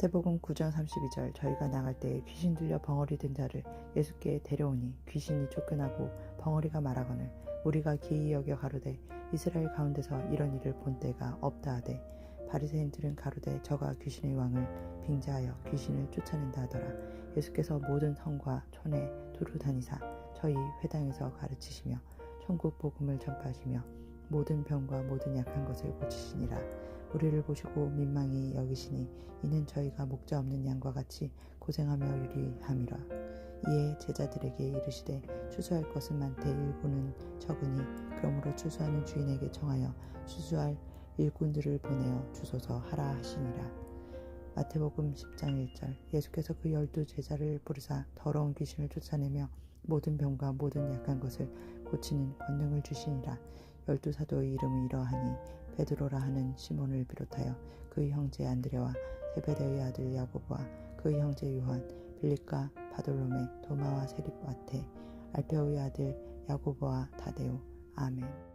마태복음 9장 32절 저희가 나갈 때 귀신 들려 벙어리 든 자를 예수께 데려오니 귀신이 쫓겨나고 벙어리가 말하거늘 우리가 기이 여겨 가로되 이스라엘 가운데서 이런 일을 본 때가 없다 하되 바리새인들은 가로되 저가 귀신의 왕을 빙자하여 귀신을 쫓아낸다 하더라. 예수께서 모든 성과 촌에 두루 다니사 저희 회당에서 가르치시며 천국 복음을 전파하시며 모든 병과 모든 약한 것을 고치시니라 우리를 보시고 민망히 여기시니 이는 저희가 목자 없는 양과 같이 고생하며 유리함이라. 이에 제자들에게 이르시되 추수할 것은 많되 일꾼은 적으니 그러므로 추수하는 주인에게 청하여 추수할 일꾼들을 보내어 주소서 하라 하시니라. 마태복음 10장 1절. 예수께서 그 열두 제자를 부르사 더러운 귀신을 쫓아내며 모든 병과 모든 약한 것을 고치는 권능을 주시니라. 열두 사도의 이름은 이러하니 베드로라 하는 시몬을 비롯하여 그의 형제 안드레와 세베대의 아들 야고보와 그의 형제 요한 빌립과 바돌로메 도마와 세립바테 알페오의 아들 야고보와 다데오. 아멘